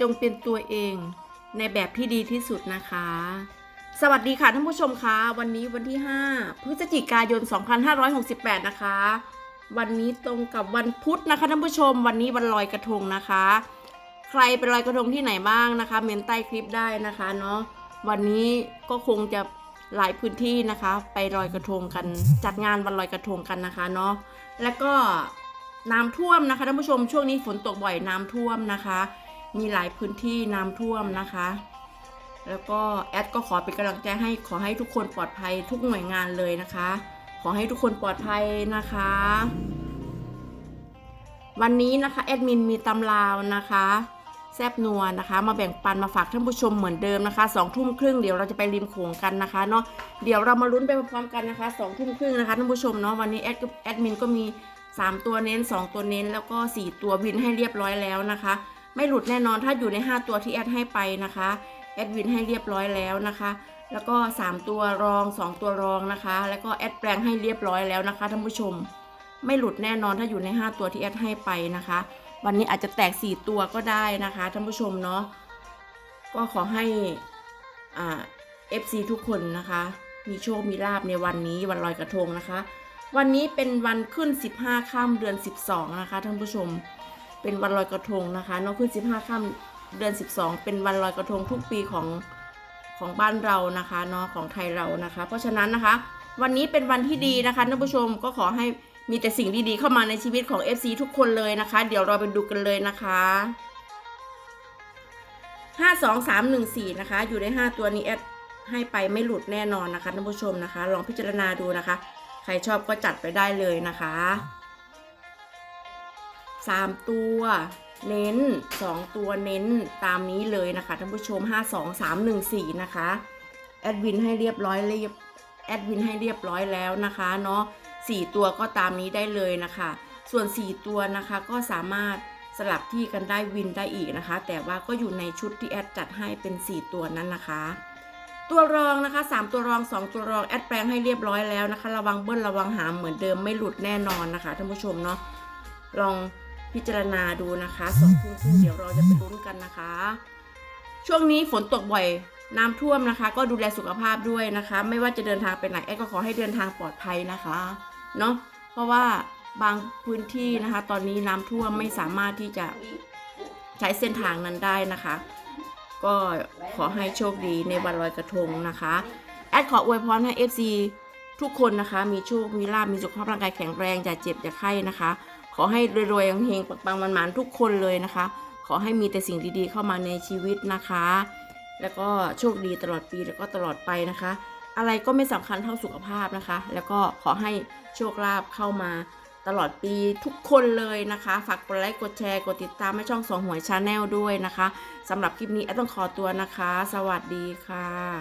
จงเป็นตัวเองในแบบที่ดีที่สุดนะคะ สวัสดีค่ะท่านผู้ชมคะวันนี้วันที่ 5 พฤศจิกายน 2568 นะคะ วันนี้ตรงกับวันพุธนะคะท่านผู้ชม วันนี้วันลอยกระทงนะคะ ใครไปลอยกระทงที่ไหนบ้างนะคะ เมนใต้คลิปได้นะคะเนาะวันนี้ก็คงจะหลายพื้นที่นะคะ ไปลอยกระทงกันจัดงานวันลอยกระทงกันนะคะเนาะแล้วก็น้ำท่วมนะคะท่านผู้ชมช่วงนี้ฝนตกบ่อยน้ำท่วมนะคะ มีหลายพื้นที่น้ำท่วมนะคะ แล้วก็แอดก็ขอเป็นกำลังใจให้ขอให้ทุกคนปลอดภัยทุกหน่วยงานเลยนะคะ ขอให้ทุกคนปลอดภัยนะคะ วันนี้นะคะแอดมินมีตำราวนะคะแซบนัวนะคะ มาแบ่งปันมาฝากท่านผู้ชมเหมือนเดิมนะคะสองทุ่มครึ่งเดี๋ยวเราจะไปริมโขงกันนะคะเนาะเดี๋ยวเรามาลุ้นไปพร้อมกันนะคะสองทุ่มครึ่งนะคะท่านผู้ชมเนาะวันนี้แอดแอดมินก็มี 3 ตัวเน้น 2 ตัวเน้นแล้วก็ 4 ตัววินให้เรียบร้อยแล้วนะคะ ไม่หลุดแน่นอนถ้าอยู่ใน 5 ตัวที่แอดให้ไปนะคะแอดวินให้เรียบร้อยแล้วนะคะ แล้วก็ 3 ตัวรอง 2 ตัวรองนะคะ แล้วก็แอดแปลงให้เรียบร้อยแล้วนะคะท่านผู้ชม ไม่หลุดแน่นอนถ้าอยู่ใน 5 ตัวที่แอดให้ไปนะคะ วันนี้อาจจะแตก 4 ตัวก็ได้นะคะท่านผู้ชมเนาะก็ขอให้อ่า FC ทุกคนนะคะ มีโชคมีลาบในวันนี้วันลอยกระทงนะคะ วันนี้เป็นวันขึ้น 15ค่ำเดือน 12 นะคะท่านผู้ชม เป็นวันลอยกระทงนะคะเนอกขึ้น 15ค่ำเดือน 12 เป็นวันลอยกระทงทุกปีของของบ้านเรานะคะเนาะของไทยเรานะคะ เพราะฉะนั้นนะคะ วันนี้เป็นวันที่ดีนะคะท่านผู้ชมก็ขอให้มีแต่สิ่งดีๆเข้ามาในชีวิตของ FC ทุกคนเลยนะคะ เดี๋ยวเราไปดูกันเลยนะคะ5 2 3 1 4นะคะ อยู่ใน5ตัวนี้แอดให้ไปไม่หลุดแน่นอนนะคะท่านผู้ชมนะคะ ลองพิจารณาดูนะคะ ใครชอบก็จัดไปได้เลยนะคะ สามตัว เน้นสองตัวเน้นตามนี้เลยนะคะท่านผู้ชมห้าสองสามหนึ่งสี่นะคะแอดวินให้เรียบร้อยเรียบแอดวินให้เรียบร้อยแล้วนะคะเนาะสี่ตัวก็ตามนี้ได้เลยนะคะ ส่วนสี่ตัวนะคะก็สามารถสลับที่กันได้วินได้อีกนะคะ แต่ว่าก็อยู่ในชุดที่แอดจัดให้เป็นสี่ตัวนั้นนะคะ ตัวรองนะคะ 3 ตัวรอง 2 ตัวรองแอดแปลงให้เรียบร้อยแล้วนะคะ ระวังเบิ้ลระวังหามเหมือนเดิมไม่หลุดแน่นอนนะคะท่านผู้ชมเนาะลอง พิจารณาดูนะคะสองทุ่มครึ่งเดี๋ยวเราจะไปลุ้นกันนะคะ ช่วงนี้ฝนตกบ่อยน้ำท่วมนะคะ ก็ดูแลสุขภาพด้วยนะคะ ไม่ว่าจะเดินทางไปไหนแอดก็ขอให้เดินทางปลอดภัยนะคะเนาะเพราะว่าบางพื้นที่นะคะ ตอนนี้น้ำท่วมไม่สามารถที่จะใช้เส้นทางนั้นได้นะคะ ก็ขอให้โชคดีในวันลอยกระทงนะคะแอดขออวยพรให้ FC ทุกคนนะคะ มีโชคมีลาบมีสุขภาพร่างกายแข็งแรงอย่าเจ็บอย่าไข้นะคะ อให้รวยๆเฮงๆปังๆมันๆทุกคนเลยนะคะ ขอให้มีแต่สิ่งดีๆเข้ามาในชีวิตนะคะ แล้วก็โชคดีตลอดปีแล้วก็ตลอดไปนะคะ อะไรก็ไม่สำคัญเท่าสุขภาพนะคะ แล้วก็ขอให้โชคลาภเข้ามาตลอดปีทุกคนเลยนะคะ ฝากกดไลค์กดแชร์กดติดตามให้ช่องสองหวยชาแนลด้วยนะคะสำหรับคลิปนี้แอต้องขอตัวนะคะ สวัสดีค่ะ